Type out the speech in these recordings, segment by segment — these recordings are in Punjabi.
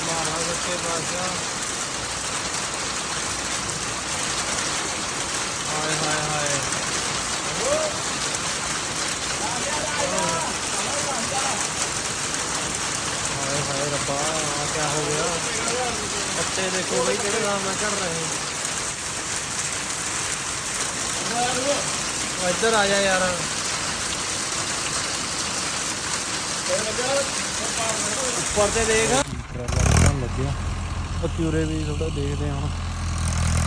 ਮਾਰਾ ਸੱਚੇ ਪਾਤਸ਼ਾਹ ਹਾਏ ਹਾਏ ਹਾਏ ਹਾਏ ਹਾਏ ਰੱਬਾ ਆ ਕੀ ਹੋ ਗਿਆ ਪੱਤੇ ਦੇਖੋ ਬਈ ਕਿਹੜੇ ਨਾਮ ਨਾਲ ਝੜ ਰਹੇ ਉਹ ਇੱਧਰ ਆ ਜਾ ਯਾਰ ਉੱਪਰ ਤੇ ਦੇਖ ਲੱਗਿਆ ਉਹ ਚੂਰੇ ਵੀ ਥੋੜਾ ਦੇਖਦੇ ਹਾਂ ਹੁਣ।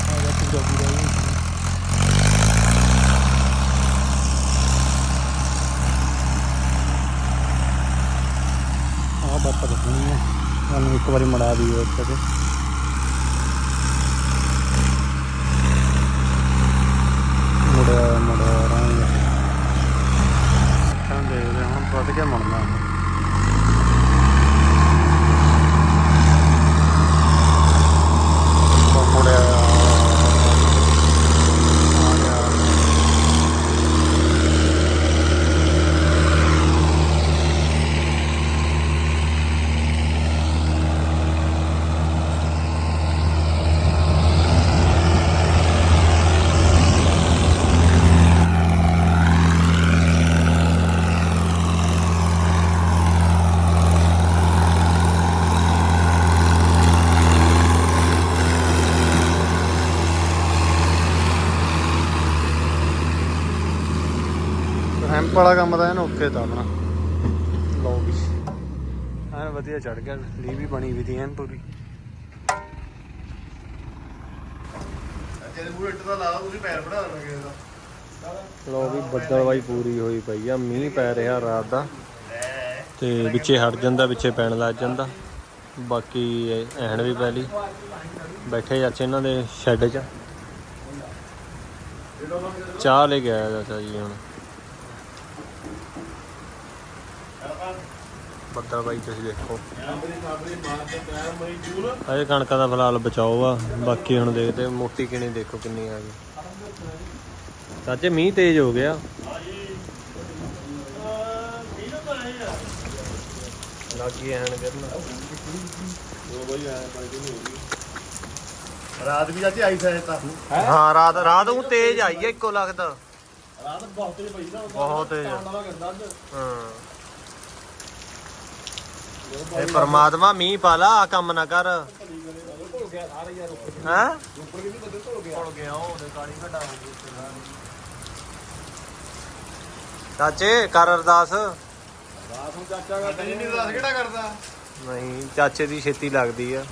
ਆ ਜਾ ਪੂਰਾ ਪੂਰਾ ਹੀ ਆ ਬੱਤ ਰੱਖਣੀ ਹੈ ਸਾਨੂੰ ਇੱਕ ਵਾਰੀ ਮੜਾ ਦੀ ਉੱਤੇ ਤੇ। ਮੁੜਿਆ ਮੁੜਿਆ ਰਾਂਗੇ ਤਾਂ ਦੇਖਦੇ ਹੁਣ ਵੱਧ ਕੇ ਮੁੜਨਾ ਉਹ ਮੁੜਿਆ ਆ ਗਿਆ ਹੈਂਪ ਵਾਲਾ ਕੰਮ ਤਾਂ ਇਹਨੂੰ ਓਕੇ ਤਾਂ ਆਪਣਾ। ਲਓ ਵੀ। ਐਨ ਵਧੀਆ ਚੜ ਗਿਆ ਲੀ ਵੀ ਬਣੀ ਵੀ ਤੀ ਐਨ ਪੂਰੀ। ਇੱਟ ਦਾ ਲਾ ਤੁਸੀਂ ਪੈਰ ਬਣਾ ਦੇਣਾ ਕਿਸੇ ਦਾ। ਲਓ ਵੀ ਬੱਦਲ ਬਾਈ ਪੂਰੀ ਹੋਈ ਪਈ ਆ ਮੀਂਹ ਪੈ ਰਿਹਾ ਰਾਤ ਦਾ। ਤੇ ਵਿੱਚੇ ਹਟ ਜਾਂਦਾ ਵਿੱਚੇ ਪੈਣ ਲੱਗ ਜਾਂਦਾ। ਬਾਕੀ ਐਣ ਵੀ ਪੈ ਲਈ। ਬੈਠੇ ਚਾਚੇ ਇਹਨਾਂ ਦੇ ਸ਼ੈੱਡ 'ਚ। ਚਾਹ ਲੈ ਕੇ ਆਇਆ ਚਾਚਾ ਜੀ ਹੁਣ। ਬੱਦਲ ਬਾਈ ਤੁਸੀਂ ਦੇਖੋ। ਅਜੇ ਕਣਕਾਂ ਦਾ ਫਿਲਹਾਲ ਬਚਾਓ ਆ ਬਾਕੀ ਹੁਣ ਦੇਖਦੇ ਮੋਟੀ ਕਿਣੀ ਦੇਖੋ ਕਿੰਨੀ ਆ ਗਈ। ਚਾਚੇ ਮੀਂਹ ਤੇਜ਼ ਹੋ ਗਿਆ। ਲੱਗੀ ਐਨ ਕਰਨਾ। ਰਾਤ ਵੀ ਚਾਚੀ ਆਈ ਸਾਇ ਤਾਂ। ਹਾਂ? ਰਾਤ ਰਾਤ ਨੂੰ ਤੇਜ਼ ਆਈ ਹੈ ਇੱਕੋ ਲੱਗਦਾ। ਰਾਤ ਬਹੁਤ ਤੇਜ਼ ਪਈ ਨਾ ਬਹੁਤ ਤੇਜ਼ ਹਾਂ। ਇਹ ਪਰਮਾਤਮਾ ਮੀਂਹ ਪਾ ਲਾ, ਆਹ ਕੰਮ ਨਾ ਕਰ। ਭੁੱਲ ਚਾਚੇ, ਕਰ ਅਰਦਾਸ। ਰਾਤ ਦੱਸ ਕਿਹੜਾ ਕਰਦਾ ਨਹੀਂ, ਚਾਚੇ ਦੀ ਛੇਤੀ ਲੱਗਦੀ ਆ।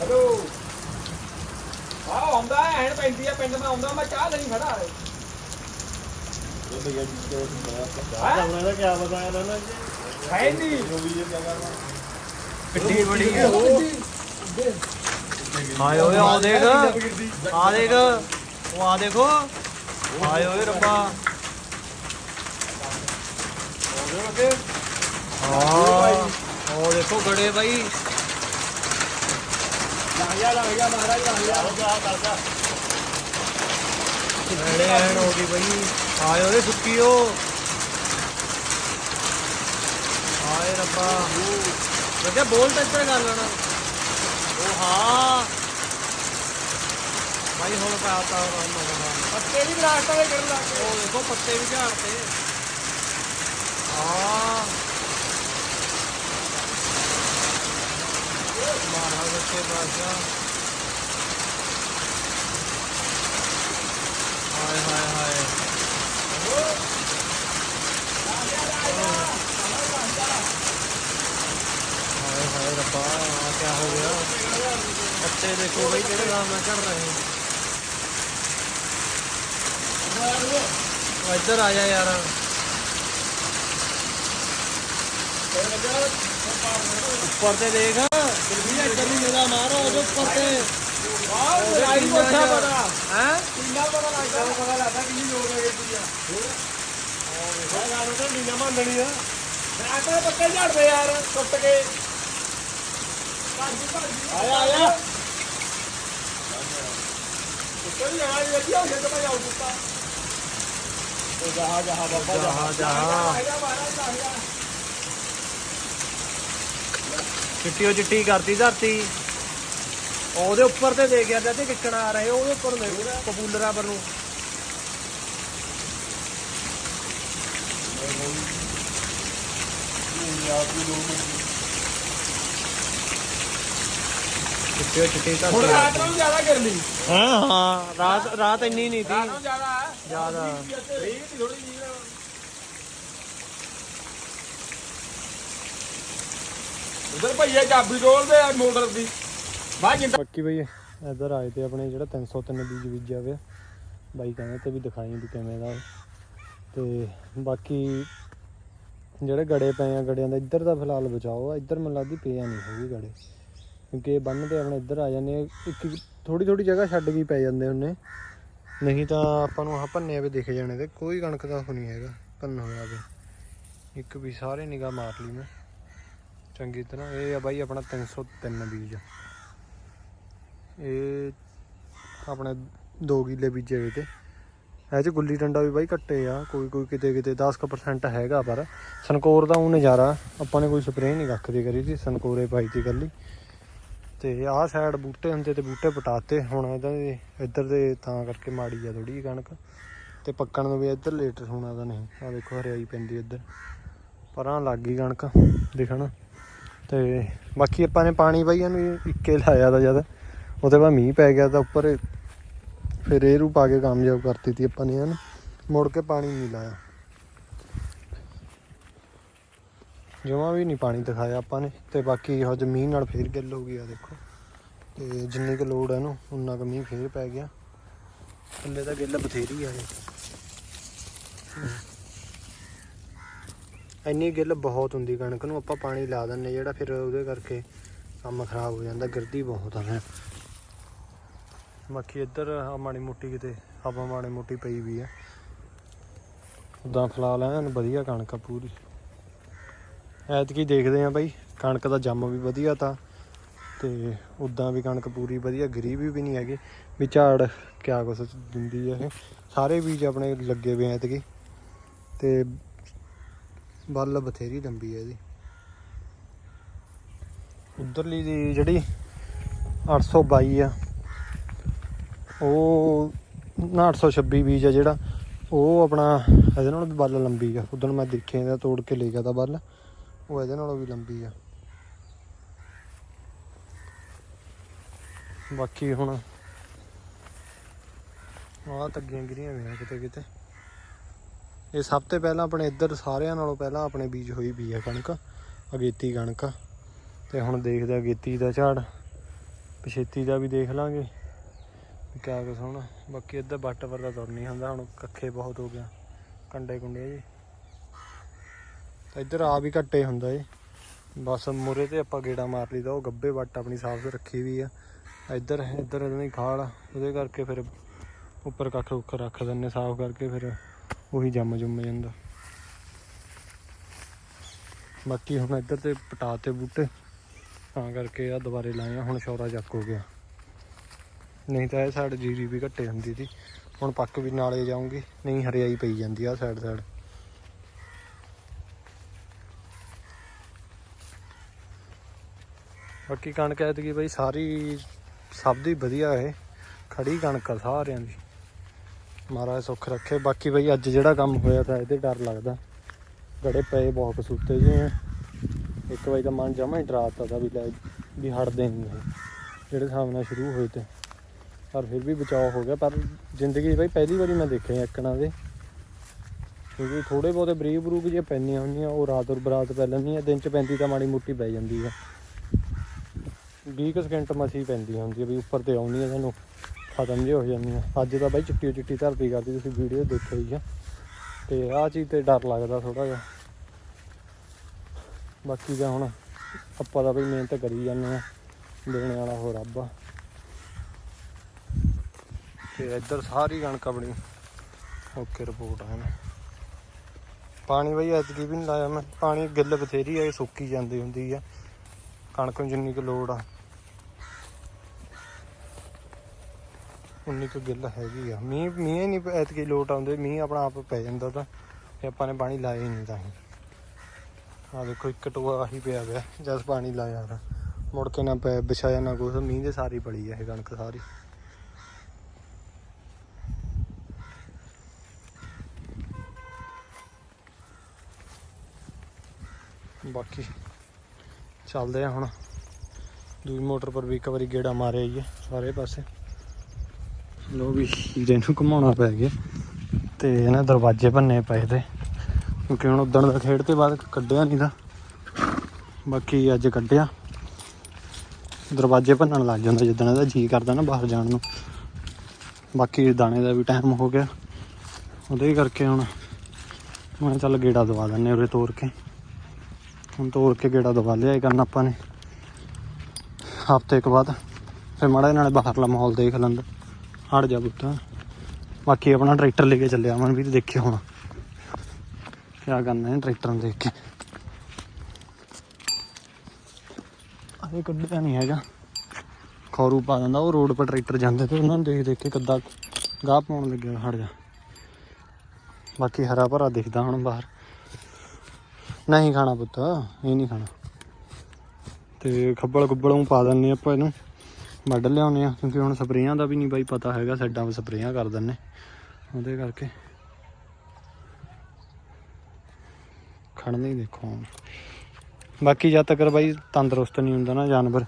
ਹੈਲੋ। ਆ ਆਉਂਦਾ ਹੈ ਪੈਂਦੀ ਆ, ਪਿੰਡ ਮੈਂ ਆਉਂਦਾ, ਮੈਂ ਚਾਹ ਲਈ ਖੜਾ। ਹੈ ਇਹ ਭਈਆ ਜੀ ਤੇ ਚਾਹ ਉਹਨਾਂ ਦਾ ਕੀ ਪਤਾ ਹੈ ਨਾ ਹੈ ਨਹੀਂ ਜੋ ਵੀ ਇਹ ਕੀ ਕਰਨਾ ਕਿੱਡੀ ਬੜੀ ਹੈ ਹਾਏ ਓਏ ਆ ਦੇਖ ਆ ਦੇਖ ਉਹ ਆ ਦੇਖੋ ਹਾਏ ਓਏ ਰੱਬਾ ਹਾਂ ਉਹ ਲੱਗ ਜਾ ਹੋ ਹੋ ਗਈ ਬਾਈ। ਹਾਏ ਓਏ ਸੁੱਕੀਓ। ਹਾਏ ਰੱਬਾ। ਮੈਂ ਕਿਹਾ ਬੋਲ ਤਾਂ ਇੱਧਰ ਕਰ ਲੈਣਾ। ਉਹ ਹਾਂ। ਭਾਈ ਹੁਣ ਪਾਤਾ ਰਾਮ ਮਗਦਾ ਪੱਤੇ ਵੀ ਰਾਸਤਾ ਦੇ ਕਰਨ ਲੱਗ ਗਏ ਉਹ ਦੇਖੋ ਪੱਤੇ ਵੀ ਝਾੜਤੇ ਆ ਮਾਰਾ ਸੱਚੇ ਪਾਤਸ਼ਾਹ ਹਾਏ ਹਾਏ ਹਾਏ ਹਾਏ ਹਾਏ ਰੱਬਾ ਆ ਕੀ ਹੋ ਗਿਆ ਪੱਤੇ ਦੇਖੋ ਬਈ ਕਿਹੜੇ ਨਾਮ ਨਾਲ ਝੜ ਰਹੇ ਉਹ ਇੱਧਰ ਆ ਜਾ ਯਾਰ ਉੱਪਰ ਤੇ ਦੇਖ ਵੀ ਲੜਾਈ ਕੋਠਾ ਪਤਾ ਹੈ ਕਿੰਨਾ ਪਤਾ ਲੱਗਦਾ ਪਤਾ ਲੱਗਦਾ ਕਿੰਨੀ ਲੋੜ ਹੈ ਇਹਦੀ ਆ ਹੋਰ ਗੱਲ ਤਾਂ ਨੀਨਾ ਮੰਨਣੀ ਆ ਮੈਂ ਤਾਂ ਪੱਤੇ ਝੜਦੇ ਯਾਰ ਟੁੱਟ ਕੇ ਆਇਆ ਆਇਆ ਉੱਤੇ ਵੀ ਆਇਆ ਵਧੀਆ ਹੋ ਗਿਆ ਤਾਂ ਜਾਉ ਕੁੱਤਾ ਉਹ ਜਹਾ ਜਹਾ ਬਾਬਾ ਜਹਾ ਜਹਾ ਆਇਆ ਬਾਹਰ ਚਿੱਟੀ ਕਰਤੀ ਧਰਤੀ। ਉਹਦੇ ਉੱਪਰ ਤੇ ਦੇ ਗਿਆ ਤੇ ਕਿੱਕਣਾ ਆ ਰਹੇ ਉਹਦੇ ਉੱਪਰ ਨੇ ਪਪੂਲਰਾਂ ਪਰ ਨੂੰ। ਚਿੱਟੀ ਹੁਣ ਰਾਤ ਨੂੰ ਜ਼ਿਆਦਾ ਗਰਮੀ। ਹਾਂ ਹਾਂ ਰਾਤ ਰਾਤ ਇੰਨੀ ਨਹੀਂ ਰਾਤ ਸੀ ਨੂੰ ਜ਼ਿਆਦਾ। ਹੈ ਜ਼ਿਆਦਾ। ਇਹ ਥੋੜੀ ਜੀ ਉਧਰ ਭਈਆ ਚਾਬੀ ਡੋਲਦੇ ਆ ਮੋਟਰ ਦੀ। ਜਿੰਦਾ ਬਾਕੀ ਬਈ, ਇੱਧਰ ਆਏ ਤੇ ਆਪਣੇ ਜਿਹੜਾ 303 ਬੀਜ ਬੀਜਿਆ ਹੋਇਆ ਬਾਈ ਕਹਿੰਦੇ ਤੇ ਵੀ ਦਿਖਾਈ ਵੀ ਕਿਵੇਂ ਦਾ ਤੇ ਬਾਕੀ ਜਿਹੜੇ ਗੜੇ ਪਏ ਆ ਗੜਿਆਂ ਦਾ, ਇੱਧਰ ਦਾ ਫਿਲਹਾਲ ਬਚਾਓ ਆ। ਇੱਧਰ ਮੈਨੂੰ ਲੱਗਦੀ ਪਿਆ ਨਹੀਂ ਹੈਗੀ ਗੜੇ। ਕਿਉਂਕਿ ਬੰਨ ਤੇ ਆਪਣੇ ਇੱਧਰ ਆ ਜਾਂਦੇ ਇੱਕ ਥੋੜੀ ਥੋੜੀ ਜਗ੍ਹਾ ਛੱਡ ਕੇ ਪੈ ਜਾਂਦੇ ਹੁੰਨੇ ਨਹੀਂ ਤਾਂ ਆਪਾਂ ਨੂੰ ਆਹ ਭੰਨੇ ਵੀ ਦਿਖ ਜਾਣੇ ਤੇ, ਕੋਈ ਕਣਕ ਦਾ ਉਹ ਨਹੀਂ ਹੈਗਾ ਭੰਨ ਹੋਇਆ ਵੀ। ਇੱਕ ਵੀ ਸਾਰੇ ਨਿਗਾਹ ਮਾਰ ਲਈ ਮੈਂ। ਚੰਗੀ ਤਰ੍ਹਾਂ, ਇਹ ਆ ਬਾਈ ਆਪਣਾ 303 ਬੀਜ। ਇਹ ਆਪਣੇ 2 ਕਿੱਲੇ ਬੀਜੇ ਹੋਏ ਤੇ। ਇਹ ਚ ਗੁੱਲੀ ਡੰਡਾ ਵੀ ਬਾਈ ਘੱਟੇ ਆ, ਕੋਈ ਕੋਈ ਕਿਤੇ ਕਿਤੇ 10% ਹੈਗਾ ਪਰ ਸਨਕੋਰ ਦਾ ਉਹ ਨਜ਼ਾਰਾ ਆਪਾਂ ਨੇ ਕੋਈ ਸਪਰੇਅ ਨਹੀਂ ਰੱਖਦੀ ਕਰੀ ਸੀ ਸਨਕੋਰੇ ਪਾਈ ਤੀ ਕੱਲੀ ਤੇ ਆਹ ਸਾਈਡ ਬੂਟੇ ਹੁੰਦੇ ਤੇ ਬੂਟੇ ਪਟਾਤੇ, ਹੁਣ ਇਹਦਾ ਦੇ ਇੱਧਰ ਦੇ ਤਾਂ ਕਰਕੇ ਮਾੜੀ ਆ ਥੋੜੀ ਕਣਕ। ਤੇ ਪੱਕਣ ਨੂੰ ਵੀ ਇੱਧਰ ਲੇਟ ਹੋਣਾ ਤਾਂ ਨਹੀਂ ਆ ਦੇਖੋ ਹਰਿਆਈ ਪੈਂਦੀ ਇੱਧਰ। ਪਰਾਂ ਲੱਗ ਗਈ ਕਣਕ ਦਿਖਣ ਤੇ ਬਾਕੀ ਆਪਾਂ ਨੇ ਪਾਣੀ ਬਾਈ ਇਹਨੂੰ ਇੱਕੇ ਲਾਇਆ ਦਾ ਜਦ ਉਹਦੇ ਬਾਅਦ ਮੀਂਹ ਪੈ ਗਿਆ ਤਾਂ ਉੱਪਰ ਫਿਰ ਇਹ ਰੂ ਪਾ ਕੇ ਕਾਮਯਾਬ ਕਰਤੀ ਤੀ ਆਪਾਂ ਨੇ ਇਹਨੂੰ ਮੁੜ ਕੇ ਪਾਣੀ ਨਹੀਂ ਲਾਇਆ। ਜਮਾ ਵੀ ਨਹੀਂ ਪਾਣੀ ਦਿਖਾਇਆ ਆਪਾਂ ਨੇ, ਤੇ ਬਾਕੀ ਉਹ ਜ਼ਮੀਨ ਨਾਲ ਫੇਰ ਗਿੱਲ ਹੋ ਗਈ ਆ, ਦੇਖੋ। ਤੇ ਜਿੰਨੀ ਕੁ ਲੋੜ ਹੈ ਇਹਨੂੰ, ਉਨਾ ਕੁ ਮੀਂਹ ਫੇਰ ਪੈ ਗਿਆ। ਥੱਲੇ ਤਾਂ ਗਿੱਲ ਬਥੇਰੀ ਆ ਇਹ। ਇੰਨੀ ਗਿੱਲ ਬਹੁਤ ਹੁੰਦੀ ਕਣਕ ਨੂੰ, ਆਪਾਂ ਪਾਣੀ ਲਾ ਦਿੰਨੇ ਜਿਹੜਾ ਫਿਰ ਉਹਦੇ ਕਰਕੇ ਕੰਮ ਖਰਾਬ ਹੋ ਜਾਂਦਾ, ਗਿਰਦੀ ਬਹੁਤ ਆ ਫਿਰ। ਬਾਕੀ ਇੱਧਰ ਆ ਮਾੜੀ ਮੋਟੀ ਕਿਤੇ ਹਵਾ ਮਾੜੀ ਮੋਟੀ ਪਈ ਵੀ ਆ। ਉਦਾਂ ਫਿਲਹਾਲ ਐਨ ਵਧੀਆ ਕਣਕ ਆ ਪੂਰੀ। ਐਤਕੀ ਦੇਖਦੇ ਆ ਬਾਈ, ਕਣਕ ਦਾ ਜੰਮ ਵੀ ਵਧੀਆ ਤਾਂ, ਤੇ ਉਦਾਂ ਵੀ ਕਣਕ ਪੂਰੀ ਵਧੀਆ, ਗਰੀਬੀ ਵੀ ਨਹੀਂ ਹੈਗੀ। ਵੀ ਝਾੜ ਕਿਆ ਕੁਛ ਦਿੰਦੀ ਆ ਇਹ। ਸਾਰੇ ਬੀਜ ਆਪਣੇ ਲੱਗੇ ਵੇ ਐਤਕੀ। ਤੇ ਬੱਲ ਬਥੇਰੀ ਲੰਬੀ ਹੈ ਇਹਦੀ। ਉਧਰਲੀ ਦੀ ਜਿਹੜੀ 822 ਆ ਉਹ ਨਾ 826 ਬੀਜ ਆ ਜਿਹੜਾ, ਉਹ ਆਪਣਾ ਇਹਦੇ ਨਾਲੋਂ ਵੀ ਬੱਲ ਲੰਬੀ ਆ। ਉਦੋਂ ਮੈਂ ਦੇਖਿਆ ਇਹਦਾ ਤੋੜ ਕੇ ਲੈ ਗਿਆ ਤਾਂ ਬੱਲ ਉਹ ਇਹਦੇ ਨਾਲੋਂ ਵੀ ਲੰਬੀ ਆ। ਬਾਕੀ ਹੁਣ ਆਹ ਤੱਗੀਆਂ ਗਿਰੀਆਂ ਹੋਈਆਂ ਕਿਤੇ ਕਿਤੇ। ਇਹ ਸਭ ਤੋਂ ਪਹਿਲਾਂ ਆਪਣੇ ਇੱਧਰ ਸਾਰਿਆਂ ਨਾਲੋਂ ਪਹਿਲਾਂ ਆਪਣੇ ਬੀਜ ਹੋਈ ਵੀ ਆ ਕਣਕ, ਅਗੇਤੀ ਕਣਕ। ਤੇ ਹੁਣ ਦੇਖਦੇ ਅਗੇਤੀ ਦਾ ਝਾੜ, ਪਛੇਤੀ ਦਾ ਵੀ ਦੇਖ ਲਾਂਗੇ। ਕਿਆ ਕੁਛ ਹੁਣ? ਬਾਕੀ ਇੱਧਰ ਬੱਟ ਪਰ ਦਾ ਤੁਰ ਨਹੀਂ ਹੁੰਦਾ, ਹੁਣ ਕੱਖੇ ਬਹੁਤ ਹੋ ਗਿਆ ਕੰਡੇ ਕੁੰਡੇ ਜੀ। ਤਾਂ ਇੱਧਰ ਆ ਵੀ ਘੱਟੇ ਹੁੰਦਾ ਏ ਬਸ ਮੁਰੇ ਤੇ ਆਪਾਂ ਗੇੜਾ ਮਾਰ ਲਈਦਾ, ਉਹ ਗੱਬੇ ਵੱਟ ਆਪਣੀ ਸਾਫ਼ ਰੱਖੀ ਵੀ ਆ। ਇੱਧਰ ਇੱਧਰ ਇਹਨਾਂ ਦੀ ਖਾਲ ਉਹਦੇ ਕਰਕੇ ਫਿਰ ਉੱਪਰ ਕੱਖ ਉੱਖ ਰੱਖ ਦਿੰਨੇ ਸਾਫ਼ ਕਰਕੇ, ਫਿਰ ਉਹੀ ਜੰਮ ਜੁੰਮ ਜਾਂਦਾ। ਬਾਕੀ ਹੁਣ ਇੱਧਰ ਤੇ ਪਟਾ ਤੇ ਬੂਟੇ, ਤਾਂ ਕਰਕੇ ਆ ਦੁਬਾਰੇ ਲਾਏ ਆ, ਹੁਣ ਸ਼ੌਰਾ ਚੱਕ ਹੋ ਗਿਆ। ਨਹੀਂ ਤਾਂ ਇਹ ਸਾਈਡ ਜੀਰੀ ਵੀ ਘੱਟੇ ਹੁੰਦੀ ਸੀ। ਹੁਣ ਪੱਕ ਵੀ ਨਾਲੇ ਜਾਊਂਗੀ, ਨਹੀਂ ਹਰਿਆਈ ਪਈ ਜਾਂਦੀ ਆ ਸਾਈਡ ਸਾਈਡ। ਬਾਕੀ ਕਣਕ ਐਤਕੀ ਬਈ ਸਾਰੀ, ਸਭ ਦੀ ਵਧੀਆ ਹੈ ਖੜੀ ਕਣਕ ਆ ਸਾਰਿਆਂ ਦੀ। ਮਹਾਰਾਜ ਸੁੱਖ ਰੱਖੇ। ਬਾਕੀ ਬਈ ਅੱਜ ਜਿਹੜਾ ਕੰਮ ਹੋਇਆ ਤਾਂ ਇਹਦੇ ਡਰ ਲੱਗਦਾ। ਗੜੇ ਪਏ ਬਹੁਤ ਕਸੂਤੇ ਜਿਹੇ ਆ। ਇੱਕ ਵਾਰੀ ਤਾਂ ਮਨ ਜਮਾ ਹੀ ਡਰਾਤਾ ਤਾਂ ਵੀ ਲੈ, ਵੀ ਹਟਦੇ ਨਹੀਂ ਇਹ। ਜਿਹੜੇ ਹਿਸਾਬ ਨਾਲ ਸ਼ੁਰੂ ਹੋਏ ਤੇ। ਪਰ ਫਿਰ ਵੀ ਬਚਾਅ ਹੋ ਗਿਆ। ਪਰ ਜ਼ਿੰਦਗੀ 'ਚ ਬਈ ਪਹਿਲੀ ਵਾਰੀ ਮੈਂ ਦੇਖਿਆ ਇੱਕਣਾ ਦੇ। ਕਿਉਂਕਿ ਥੋੜੇ ਬਹੁਤੇ ਬਰੀਕ ਬਰੂਕ ਜੇ ਪੈਂਦੀਆਂ ਹੁੰਦੀਆਂ, ਉਹ ਰਾਤ ਔਰ ਬਰਾਤ ਪੈ ਲੈਂਦੀਆਂ ਦਿਨ 'ਚ ਪੈਂਦੀ ਤਾਂ ਮਾੜੀ ਮੋਟੀ ਪੈ ਜਾਂਦੀ ਆ। 20 ਕੁ ਸਕਿੰਟ ਮਸੀ ਪੈਂਦੀ ਹੁੰਦੀ ਆ ਵੀ ਉੱਪਰ ਤੇ ਆ ਸਾਨੂੰ ਖਤਮ ਜੇ ਹੋ ਜਾਂਦੀਆਂ। ਅੱਜ ਤਾਂ ਬਾਈ ਚਿੱਟੀ ਚਿੱਟੀ ਧਰਤੀ ਕਰਦੀ, ਤੁਸੀਂ ਵੀਡੀਓ ਦੇਖਿਆ ਹੀ ਆ। ਤੇ ਆਹ ਚੀਜ਼ ਤੇ ਡਰ ਲੱਗਦਾ ਥੋੜਾ ਜਿਹਾ। ਬਾਕੀ ਤਾਂ ਹੁਣ ਆਪਾਂ ਤਾਂ ਬਈ ਮਿਹਨਤ ਕਰੀ ਜਾਂਦੇ ਆ। ਦੇਣ ਵਾਲਾ ਹੋ ਰੱਬ ਆ। ਤੇ ਇੱਧਰ ਸਾਰੀ ਕਣਕ ਆਪਣੀ ਓਕੇ ਰਿਪੋਰਟ ਆ ਨਾ ਪਾਣੀ ਬਈ ਐਤਕੀ ਵੀ ਨਹੀਂ ਲਾਇਆ ਮੈਂ। ਪਾਣੀ ਗਿੱਲ ਬਥੇਰੀ ਆ, ਇਹ ਸੁੱਕੀ ਜਾਂਦੀ ਹੁੰਦੀ ਆ। ਕਣਕ ਨੂੰ ਜਿੰਨੀ ਕੁ ਲੋੜ ਆ। ਉਨੀ ਕੁ ਗਿੱਲ ਹੈਗੀ ਆ। ਮੀਂਹ ਮੀਂਹ ਨਹੀਂ ਐਤਕੀ ਲੋਟ ਆਉਂਦੇ। ਮੀਂਹ ਆਪਣਾ ਆਪ ਪੈ ਜਾਂਦਾ ਤਾਂ। ਤੇ ਆਪਾਂ ਨੇ ਪਾਣੀ ਲਾਇਆ ਹੀ ਨਹੀਂ ਤਾਂ ਆ ਦੇਖੋ, ਇੱਕ ਟੋਆ ਆਹੀ ਪਿਆ ਪਿਆ ਜਦ ਪਾਣੀ ਲਾਇਆ ਤਾਂ। ਮੁੜ ਕੇ ਨਾ ਪੈ ਵਿਛਾਇਆ ਨਾ ਕੁਛ। ਮੀਂਹ ਦੇ ਸਾਰੀ ਪੜੀ ਆ ਇਹ ਕਣਕ ਸਾਰੀ। ਬਾਕੀ ਚੱਲਦੇ ਆ ਹੁਣ। ਦੂਜੀ ਮੋਟਰ ਪਰ ਵੀ ਇੱਕ ਵਾਰੀ ਗੇੜਾ ਮਾਰਿਆ ਹੀ ਸਾਰੇ ਪਾਸੇ। ਲੋ ਵੀ ਹੀਰੇ ਨੂੰ ਘੁਮਾਉਣਾ ਪੈ ਗਿਆ ਤੇ ਇਹਨਾਂ ਦਰਵਾਜ਼ੇ ਭੰਨੇ ਪਏ ਤੇ। ਕਿਉਂਕਿ ਹੁਣ ਉਦਣ ਦਾ ਖੇਡ ਤੇ ਬਾਅਦ ਕੱਢਿਆ ਨਹੀਂ ਦਾ ਬਾਕੀ ਅੱਜ ਕੱਢਿਆ। ਦਰਵਾਜ਼ੇ ਭੰਨਣ ਲੱਗ ਜਾਂਦਾ ਜਿੱਦਣ ਇਹਦਾ ਜੀ ਕਰਦਾ ਨਾ ਬਾਹਰ ਜਾਣ ਨੂੰ। ਬਾਕੀ ਦਾਣੇ ਦਾ ਵੀ ਟਾਈਮ ਹੋ ਗਿਆ। ਉਹਦੇ ਕਰਕੇ ਹੁਣ ਮੈਂ ਚੱਲ ਗੇੜਾ ਦਵਾ ਦਿੰਨੇ ਉਰੇ ਤੋਰ ਕੇ। ਹੁਣ ਤੋੜ ਕੇ ਗੇੜਾ ਦਵਾ ਲਿਆ ਇਹ ਕਰਨ ਆਪਾਂ ਨੇ। ਹਫ਼ਤੇ ਕੁ ਬਾਅਦ ਫਿਰ ਮਾੜਾ ਜਿਹਾ ਨਾਲੇ ਬਾਹਰਲਾ ਮਾਹੌਲ ਦੇਖ ਲੈਂਦਾ। ਹਟ ਜਾ ਪੁੱਤ। ਬਾਕੀ ਆਪਣਾ ਟਰੈਕਟਰ ਲੈ ਕੇ ਚੱਲਿਆ ਮਨ ਵੀ ਤਾਂ ਦੇਖਿਆ ਹੋਣਾ। ਕਿਆ ਕਰਨਾ ਹੈ ਟਰੈਕਟਰ ਨੂੰ ਦੇਖ ਕੇ। ਅਰੇ ਕੱਢਿਆ ਨਹੀਂ ਹੈਗਾ। ਖੌਰੂ ਪਾ ਦਿੰਦਾ, ਉਹ ਰੋਡ 'ਪਰ ਟਰੈਕਟਰ ਜਾਂਦੇ ਤੇ ਉਹਨਾਂ ਨੂੰ ਦੇਖ ਦੇਖ ਕੇ ਕੱਦਾ ਗਾਹ ਪਾਉਣ ਲੱਗਿਆ, ਹਟ ਜਾ। ਬਾਕੀ ਹਰਾ ਭਰਾ ਦਿਖਦਾ ਹੁਣ ਬਾਹਰ। ਨਹੀਂ ਖਾਣਾ ਪੁੱਤ, ਇਹ ਨਹੀਂ ਖਾਣਾ। ਤੇ ਖੱਬਲ ਗੁੱਬਲ ਨੂੰ ਪਾ ਦਿੰਨੇ ਆਪਾਂ ਇਹਨੂੰ, ਵੱਢ ਲਿਆਉਨੇ ਆ ਕਿਉਂਕਿ ਹੁਣ ਸਪਰੇਆਂ ਦਾ ਵੀ ਨਹੀਂ ਬਾਈ ਪਤਾ ਹੈਗਾ ਸਾਡਾ ਵੀ ਸਪਰੇਆਂ ਕਰ ਦਿੰਨੇ ਉਹਦੇ ਕਰਕੇ। ਖੜਨੇ ਹੀ ਦੇਖੋ ਹੁਣ। ਬਾਕੀ ਜਦ ਤੱਕ ਬਾਈ ਤੰਦਰੁਸਤ ਨਹੀਂ ਹੁੰਦਾ ਨਾ ਜਾਨਵਰ,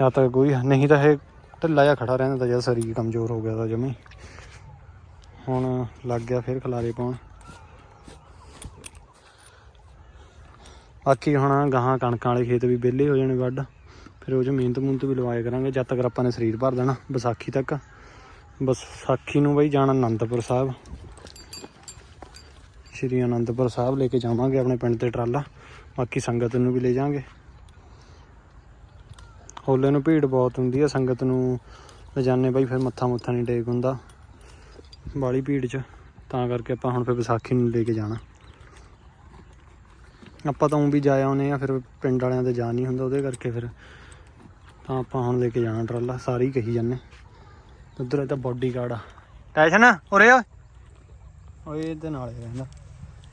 ਜਦ ਤੱਕ ਕੋਈ, ਨਹੀਂ ਤਾਂ ਇਹ ਢਿੱਲਾ ਜਿਹਾ ਖੜਾ ਰਹਿੰਦਾ ਤਾਂ ਜਦ ਸਰੀਰ ਕਮਜ਼ੋਰ ਹੋ ਗਿਆ ਤਾਂ ਜਮੀ। ਹੁਣ ਲੱਗ ਗਿਆ ਫਿਰ ਖਲਾਰੇ ਪਾਉਣ। ਬਾਕੀ ਹੁਣ ਗਾਹਾਂ ਕਣਕਾਂ ਵਾਲੇ ਖੇਤ ਵੀ ਵਿਹਲੇ ਹੋ ਜਾਣੇ ਵੱਢ। ਫਿਰ ਉਹ 'ਚ ਮਿਹਨਤ ਮੁਹਨਤ ਵੀ ਲਵਾਇਆ ਕਰਾਂਗੇ, ਜਦ ਤੱਕ ਆਪਾਂ ਨੇ ਸਰੀਰ ਭਰ ਦੇਣਾ, ਵਿਸਾਖੀ ਤੱਕ। ਵਿਸਾਖੀ ਨੂੰ ਬਈ ਜਾਣਾ ਅਨੰਦਪੁਰ ਸਾਹਿਬ। ਸ਼੍ਰੀ ਅਨੰਦਪੁਰ ਸਾਹਿਬ ਲੈ ਕੇ ਜਾਵਾਂਗੇ ਆਪਣੇ ਪਿੰਡ ਤੇ ਟਰਾਲਾ, ਬਾਕੀ ਸੰਗਤ ਨੂੰ ਵੀ ਲੈ ਜਾਾਂਗੇ ਹੋਲੇ ਨੂੰ ਭੀੜ ਬਹੁਤ ਹੁੰਦੀ ਆ, ਸੰਗਤ ਨੂੰ ਲਿਜਾਨੇ ਬਾਈ ਫਿਰ ਮੱਥਾ ਮੁੱਥਾ ਨਹੀਂ ਟੇਕ ਹੁੰਦਾ। ਬਾਲੀ ਭੀੜ 'ਚ, ਤਾਂ ਕਰਕੇ ਆਪਾਂ ਹੁਣ ਫਿਰ ਵਿਸਾਖੀ ਨੂੰ ਲੈ ਕੇ ਜਾਣਾ। ਆਪਾਂ ਤਾਂ ਉਹ ਵੀ ਜਾਇਆ ਆਉਨੇ ਆ ਫਿਰ ਪਿੰਡ ਵਾਲਿਆਂ ਤੇ ਜਾ ਨਹੀਂ ਹੁੰਦਾ ਉਹਦੇ ਕਰਕੇ ਫਿਰ ਤਾਂ ਆਪਾਂ ਹੁਣ ਲੈ ਕੇ ਜਾਣਾ ਟਰਾਲਾ, ਸਾਰੇ ਕਹੀ ਜਾਂਦੇ ਉਧਰ ਇਹ ਤਾਂ ਬੋਡੀ ਆ। ਟੈਸ਼ਨ ਉਰੇ ਆ। ਓਏ, ਇਹਦੇ ਨਾਲ ਹੀ ਰਹਿੰਦਾ।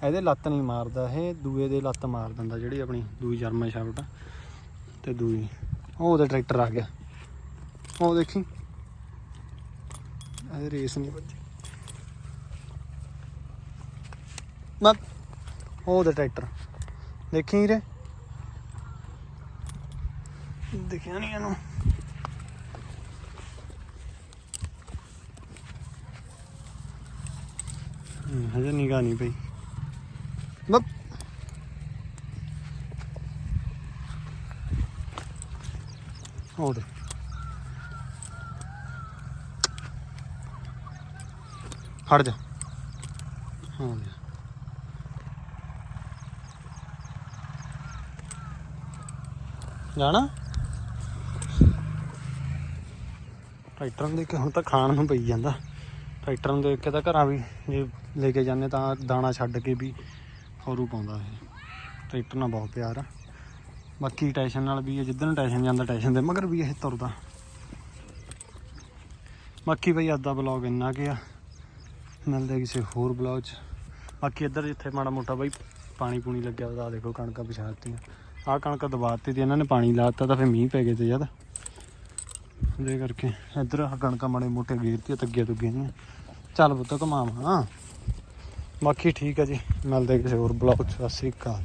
ਇਹਦੇ ਲੱਤ ਨਹੀਂ ਮਾਰਦਾ, ਇਹ ਦੂਏ ਦੇ ਲੱਤ ਮਾਰ ਦਿੰਦਾ, ਜਿਹੜੀ ਆਪਣੀ ਦੂਈ ਜਰਮਨ ਸ਼ਾਫਟ ਆ। ਤੇ ਦੂਈ, ਉਹ ਉਹਦਾ ਟਰੈਕਟਰ ਆ ਗਿਆ। ਉਹ ਦੇਖੀ। ਇਹ ਰੇਸ ਨਹੀਂ ਵੱਜੀ। ਮੈਂ ਉਹ ਉਹਦਾ ਟਰੈਕਟਰ ਦੇਖੀ ਰੇ ਦੇਖਿਆ ਨਹੀਂ ਇਹਨੂੰ। ਹਜੇ ਨਿਗਾਹ ਨਹੀਂ ਪਈ। ਉਹ ਦੇ ਹਟ ਜਾ। ਹਾਂ। ਜਾਣਾ? ਟਰੈਕਟਰ ਨੂੰ ਦੇਖ ਕੇ ਹੁਣ ਤਾਂ ਖਾਣ ਨੂੰ ਪਈ ਜਾਂਦਾ। ਟਰੈਕਟਰਾਂ ਨੂੰ ਦੇਖ ਕੇ ਤਾਂ ਘਰਾਂ ਵੀ ਜੇ ਲੈ ਕੇ ਜਾਂਦੇ ਤਾਂ ਦਾਣਾ ਛੱਡ ਕੇ ਵੀ ਖੌਰੂ ਪਾਉਂਦਾ ਇਹ। ਟਰੈਕਟਰ ਨਾਲ ਬਹੁਤ ਪਿਆਰ ਆ। ਬਾਕੀ ਟੈਸ਼ਨ ਨਾਲ ਵੀ ਇਹ ਜਿੱਦਣ ਟੈਸ਼ਨ ਜਾਂਦਾ, ਟੈਸ਼ਨ ਦੇ ਮਗਰ ਵੀ ਇਹ ਤੁਰਦਾ। ਬਾਕੀ ਬਈ ਅੱਜ ਦਾ ਬਲੌਗ ਇੰਨਾ ਕਿ ਆ। ਮਿਲਦੇ ਕਿਸੇ ਹੋਰ ਬਲੌਗ 'ਚ। ਬਾਕੀ ਇੱਧਰ ਜਿੱਥੇ ਮਾੜਾ ਮੋਟਾ ਬਈ ਪਾਣੀ ਪੂਣੀ ਲੱਗਿਆ ਉਹਦਾ ਦੇਖੋ ਕਣਕਾਂ ਵਿਛਾਤੀਆਂ ਆਹ ਕਣਕ ਦਬਾ ਦਿੱਤੀ ਤੇ ਇਹਨਾਂ ਨੇ ਪਾਣੀ ਲਾਤਾ ਤਾਂ ਫਿਰ ਮੀਂਹ ਪੈ ਗਏ ਤੇ ਯਾਰ ਉਹਦੇ ਕਰਕੇ ਇੱਧਰ ਆਹ ਕਣਕਾਂ ਮਾੜੇ ਮੋਟੇ ਗੇਰਤੀਆਂ, ਤੱਗੀਆਂ ਤੁੱਗੀਆਂ ਨਹੀਂ ਚੱਲ ਪੁੱਤ ਘਮਾਵਾਂ ਬਾਕੀ ਠੀਕ ਹੈ ਜੀ, ਮਿਲਦੇ ਕਿਸੇ ਹੋਰ ਬਲੌਗ 'ਚ। ਸਤਿ ਸ਼੍ਰੀ ਅਕਾਲ।